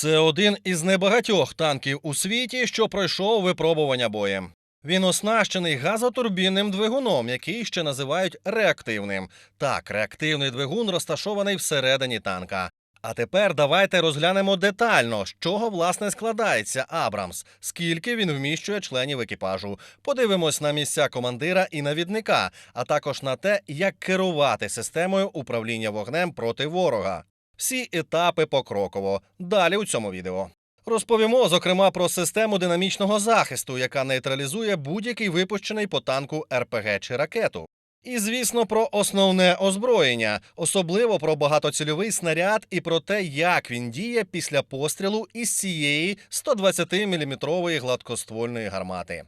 Це один із небагатьох танків у світі, що пройшов випробування боєм. Він оснащений газотурбінним двигуном, який ще називають реактивним. Так, реактивний двигун розташований всередині танка. А тепер давайте розглянемо детально, з чого власне складається Абрамс, скільки він вміщує членів екіпажу. Подивимось на місця командира і навідника, а також на те, як керувати системою управління вогнем проти ворога. Всі етапи покроково. Далі у цьому відео. Розповімо, зокрема, про систему динамічного захисту, яка нейтралізує будь-який випущений по танку РПГ чи ракету. І, звісно, про основне озброєння, особливо про багатоцільовий снаряд і про те, як він діє після пострілу із цієї 120-мм гладкоствольної гармати.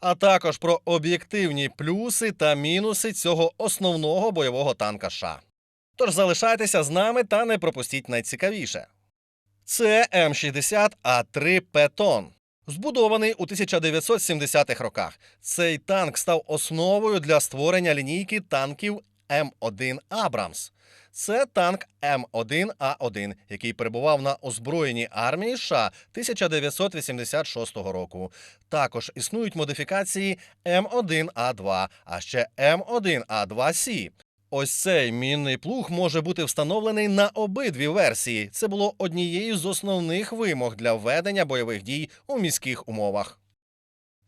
А також про об'єктивні плюси та мінуси цього основного бойового танка США. Тож залишайтеся з нами та не пропустіть найцікавіше. Це М60А3 Петон. Збудований у 1970-х роках. Цей танк став основою для створення лінійки танків М1 Абрамс. Це танк М1А1, який перебував на озброєній армії США 1986 року. Також існують модифікації М1А2, а ще М1А2С. Ось цей мінний плуг може бути встановлений на обидві версії. Це було однією з основних вимог для ведення бойових дій у міських умовах.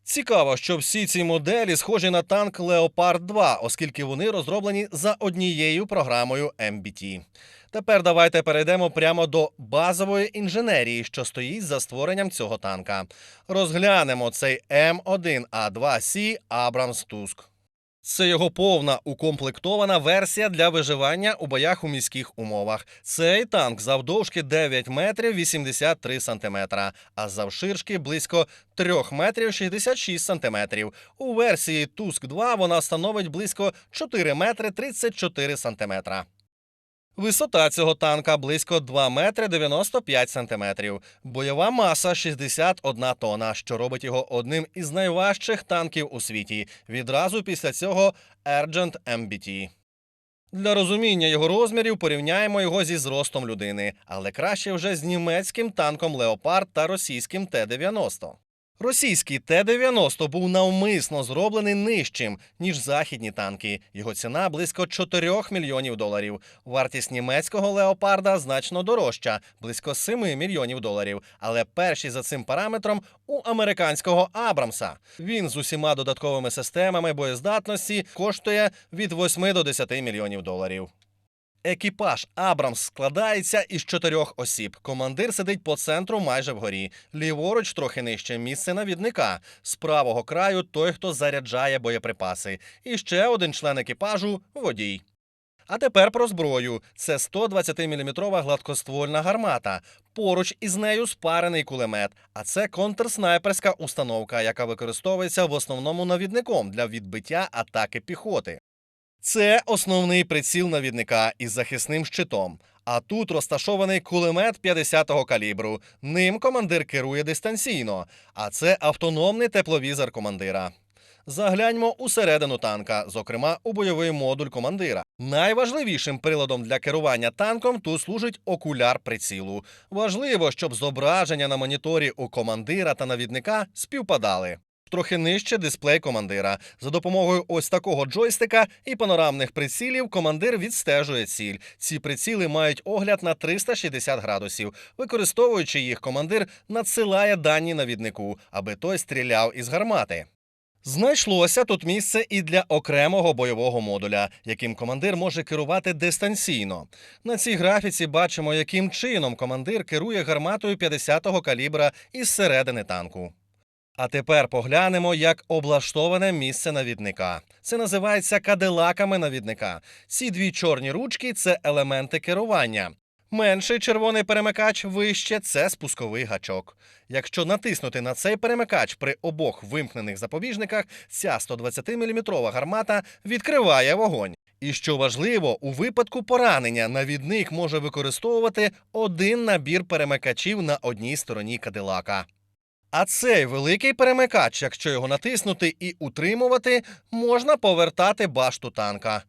Цікаво, що всі ці моделі схожі на танк Leopard 2, оскільки вони розроблені за однією програмою MBT. Тепер давайте перейдемо прямо до базової інженерії, що стоїть за створенням цього танка. Розглянемо цей М1А2С Abrams Tusk. Це його повна укомплектована версія для виживання у боях у міських умовах. Цей танк завдовжки 9 метрів 83 сантиметра, а завширшки близько 3 метрів 66 сантиметрів. У версії Туск 2 вона становить близько 4 метри 34 сантиметра. Висота цього танка близько 2 метри 95 сантиметрів. Бойова маса 61 тонна, що робить його одним із найважчих танків у світі. Відразу після цього Urgent MBT. Для розуміння його розмірів порівняємо його зі зростом людини, але краще вже з німецьким танком Леопард та російським Т-90. Російський Т-90 був навмисно зроблений нижчим, ніж західні танки. Його ціна близько 4 мільйонів доларів. Вартість німецького леопарда значно дорожча, близько 7 мільйонів доларів. Але перший за цим параметром у американського Абрамса. Він з усіма додатковими системами боєздатності коштує від 8 до 10 мільйонів доларів. Екіпаж Абрамс складається із чотирьох осіб. Командир сидить по центру майже вгорі. Ліворуч трохи нижче місце навідника. З правого краю той, хто заряджає боєприпаси. І ще один член екіпажу водій. А тепер про зброю. Це 120-мм гладкоствольна гармата. Поруч із нею спарений кулемет. А це контрснайперська установка, яка використовується в основному навідником для відбиття атаки піхоти. Це основний приціл навідника із захисним щитом. А тут розташований кулемет 50-го калібру. Ним командир керує дистанційно, а це автономний тепловізор командира. Загляньмо усередину танка, зокрема у бойовий модуль командира. Найважливішим приладом для керування танком тут служить окуляр прицілу. Важливо, щоб зображення на моніторі у командира та навідника співпадали. Трохи нижче дисплей командира. За допомогою ось такого джойстика і панорамних прицілів командир відстежує ціль. Ці приціли мають огляд на 360 градусів. Використовуючи їх, командир надсилає дані навіднику, аби той стріляв із гармати. Знайшлося тут місце і для окремого бойового модуля, яким командир може керувати дистанційно. На цій графіці бачимо, яким чином командир керує гарматою 50-го калібра із середини танку. А тепер поглянемо, як облаштоване місце навідника. Це називається кадилаками навідника. Ці дві чорні ручки це елементи керування. Менший червоний перемикач вище це спусковий гачок. Якщо натиснути на цей перемикач при обох вимкнених запобіжниках, ця 120-мм гармата відкриває вогонь. І що важливо, у випадку поранення навідник може використовувати один набір перемикачів на одній стороні кадилака. А цей великий перемикач, якщо його натиснути і утримувати, можна повертати башту танка.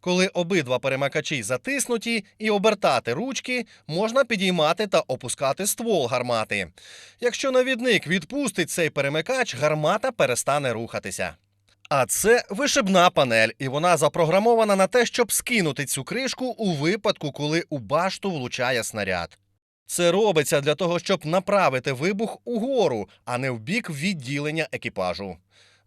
Коли обидва перемикачі затиснуті і обертати ручки, можна підіймати та опускати ствол гармати. Якщо навідник відпустить цей перемикач, гармата перестане рухатися. А це вишибна панель, і вона запрограмована на те, щоб скинути цю кришку у випадку, коли у башту влучає снаряд. Це робиться для того, щоб направити вибух угору, а не в бік відділення екіпажу.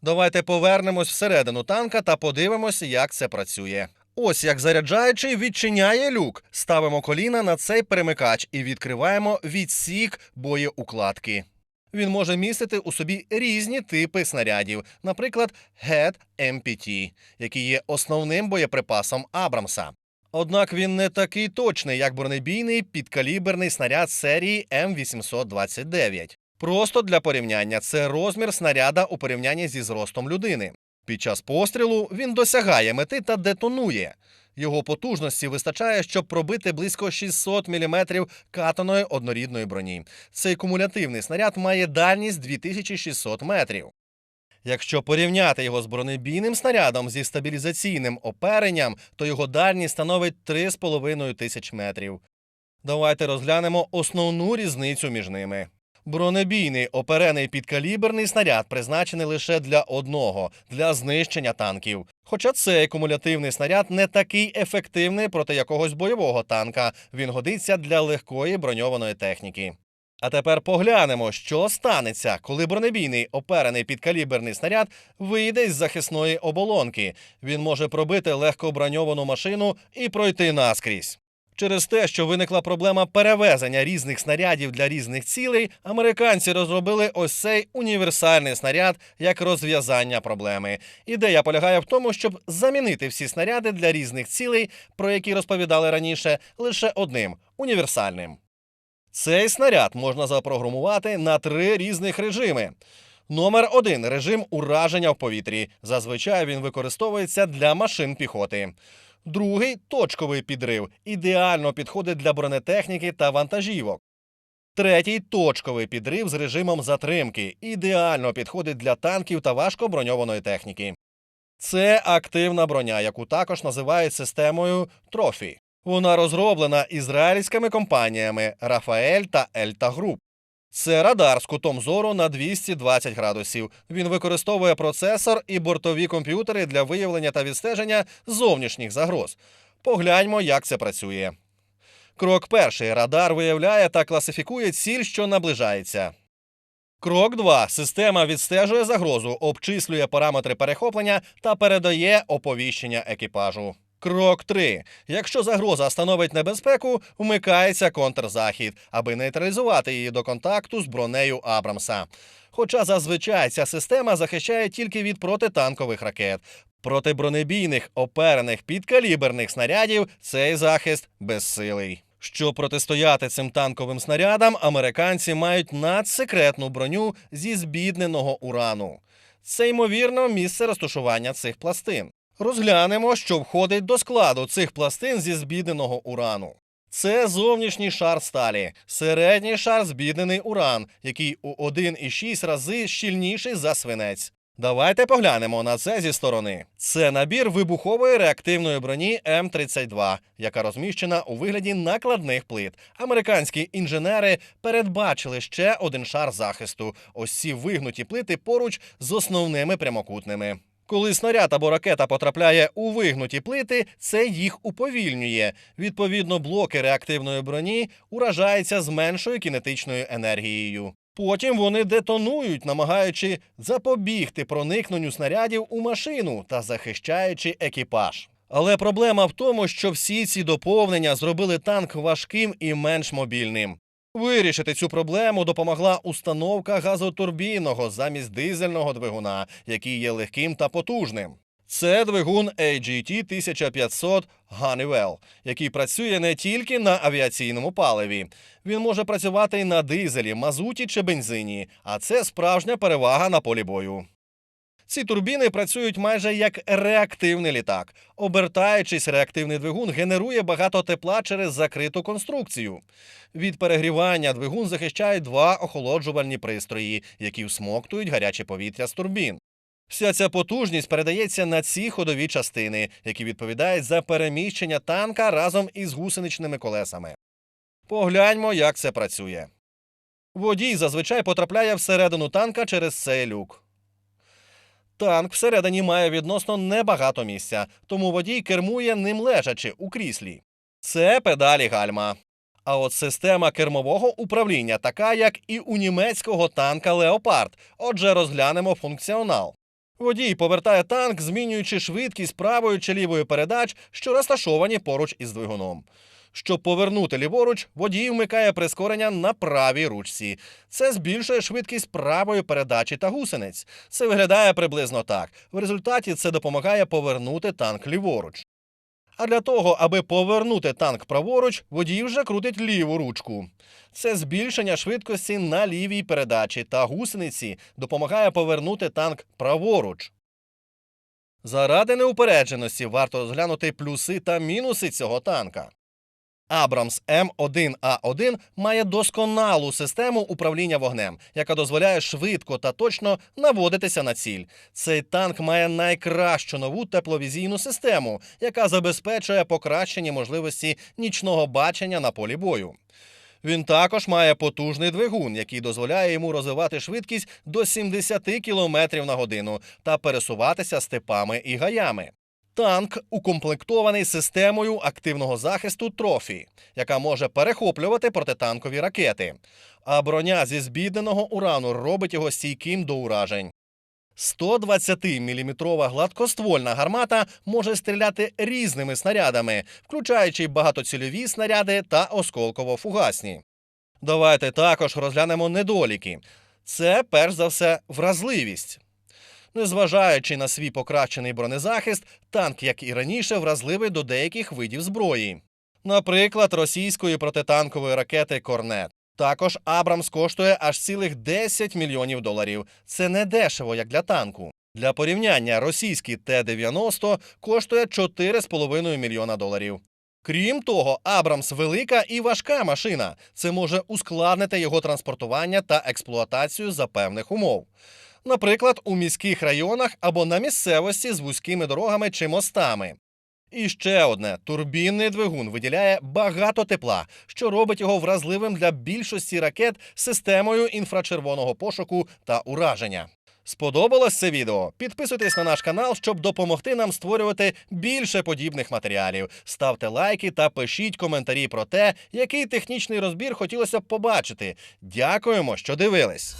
Давайте повернемось всередину танка та подивимося, як це працює. Ось як заряджаючий відчиняє люк. Ставимо коліна на цей перемикач і відкриваємо відсік боєукладки. Він може містити у собі різні типи снарядів, наприклад, GET MPT, який є основним боєприпасом Абрамса. Однак він не такий точний, як бронебійний підкаліберний снаряд серії М829. Просто для порівняння це розмір снаряда у порівнянні зі зростом людини. Під час пострілу він досягає мети та детонує. Його потужності вистачає, щоб пробити близько 600 мм катаної однорідної броні. Цей кумулятивний снаряд має дальність 2600 метрів. Якщо порівняти його з бронебійним снарядом зі стабілізаційним оперенням, то його дальність становить 3,5 тисяч метрів. Давайте розглянемо основну різницю між ними. Бронебійний оперений підкаліберний снаряд призначений лише для одного для знищення танків. Хоча цей кумулятивний снаряд не такий ефективний проти якогось бойового танка, він годиться для легкої броньованої техніки. А тепер поглянемо, що станеться, коли бронебійний оперений підкаліберний снаряд вийде з захисної оболонки. Він може пробити легко броньовану машину і пройти наскрізь. Через те, що виникла проблема перевезення різних снарядів для різних цілей, американці розробили ось цей універсальний снаряд як розв'язання проблеми. Ідея полягає в тому, щоб замінити всі снаряди для різних цілей, про які розповідали раніше, лише одним універсальним. Цей снаряд можна запрограмувати на три різних режими. Номер один режим ураження в повітрі. Зазвичай він використовується для машин піхоти. Другий точковий підрив ідеально підходить для бронетехніки та вантажівок. Третій точковий підрив з режимом затримки ідеально підходить для танків та важкоброньованої техніки. Це активна броня, яку також називають системою Трофі. Вона розроблена ізраїльськими компаніями Рафаель та Ельта Груп. Це радар з кутом зору на 220 градусів. Він використовує процесор і бортові комп'ютери для виявлення та відстеження зовнішніх загроз. Погляньмо, як це працює. Крок перший. Радар виявляє та класифікує ціль, що наближається. Крок 2. Система відстежує загрозу, обчислює параметри перехоплення та передає оповіщення екіпажу. Крок 3. Якщо загроза становить небезпеку, вмикається контрзахід, аби нейтралізувати її до контакту з бронею Абрамса. Хоча зазвичай ця система захищає тільки від протитанкових ракет. Проти бронебійних оперених підкаліберних снарядів цей захист безсилий. Щоб протистояти цим танковим снарядам, американці мають надсекретну броню зі збідненого урану. Це ймовірно місце розташування цих пластин. Розглянемо, що входить до складу цих пластин зі збідненого урану. Це зовнішній шар сталі, середній шар збіднений уран, який у 1,6 рази щільніший за свинець. Давайте поглянемо на це зі сторони. Це набір вибухової реактивної броні М32, яка розміщена у вигляді накладних плит. Американські інженери передбачили ще один шар захисту. Ось ці вигнуті плити поруч з основними прямокутними. Коли снаряд або ракета потрапляє у вигнуті плити, це їх уповільнює. Відповідно, блоки реактивної броні уражаються з меншою кінетичною енергією. Потім вони детонують, намагаючи запобігти проникненню снарядів у машину та захищаючи екіпаж. Але проблема в тому, що всі ці доповнення зробили танк важким і менш мобільним. Вирішити цю проблему допомогла установка газотурбінного замість дизельного двигуна, який є легким та потужним. Це двигун AGT 1500 Honeywell, який працює не тільки на авіаційному паливі. Він може працювати і на дизелі, мазуті чи бензині, а це справжня перевага на полі бою. Ці турбіни працюють майже як реактивний літак. Обертаючись, реактивний двигун генерує багато тепла через закриту конструкцію. Від перегрівання двигун захищають два охолоджувальні пристрої, які всмоктують гаряче повітря з турбін. Вся ця потужність передається на ці ходові частини, які відповідають за переміщення танка разом із гусеничними колесами. Погляньмо, як це працює. Водій зазвичай потрапляє всередину танка через цей люк. Танк всередині має відносно небагато місця, тому водій кермує ним лежачи у кріслі. Це педалі гальма. А от система кермового управління така, як і у німецького танка Леопард. Отже, розглянемо функціонал. Водій повертає танк, змінюючи швидкість правої чи лівої передач, що розташовані поруч із двигуном. Щоб повернути ліворуч, водій вмикає прискорення на правій ручці. Це збільшує швидкість правої передачі та гусениць. Це виглядає приблизно так. В результаті це допомагає повернути танк ліворуч. А для того, аби повернути танк праворуч, водій вже крутить ліву ручку. Це збільшення швидкості на лівій передачі та гусениці допомагає повернути танк праворуч. Заради неупередженості варто розглянути плюси та мінуси цього танка. Абрамс М1А1 має досконалу систему управління вогнем, яка дозволяє швидко та точно наводитися на ціль. Цей танк має найкращу нову тепловізійну систему, яка забезпечує покращені можливості нічного бачення на полі бою. Він також має потужний двигун, який дозволяє йому розвивати швидкість до 70 км на годину та пересуватися степами і гаями. Танк укомплектований системою активного захисту трофі, яка може перехоплювати протитанкові ракети. А броня зі збідненого урану робить його стійким до уражень. 120-мм гладкоствольна гармата може стріляти різними снарядами, включаючи багатоцільові снаряди та осколково-фугасні. Давайте також розглянемо недоліки. Це перш за все вразливість. Незважаючи на свій покращений бронезахист, танк, як і раніше, вразливий до деяких видів зброї. Наприклад, російської протитанкової ракети Корнет. Також Абрамс коштує аж цілих 10 мільйонів доларів. Це не дешево, як для танку. Для порівняння, російський Т-90 коштує 4,5 мільйона доларів. Крім того, Абрамс велика і важка машина. Це може ускладнити його транспортування та експлуатацію за певних умов. Наприклад, у міських районах або на місцевості з вузькими дорогами чи мостами. І ще одне: турбінний двигун виділяє багато тепла, що робить його вразливим для більшості ракет системою інфрачервоного пошуку та ураження. Сподобалось це відео? Підписуйтесь на наш канал, щоб допомогти нам створювати більше подібних матеріалів. Ставте лайки та пишіть коментарі про те, який технічний розбір хотілося б побачити. Дякуємо, що дивились.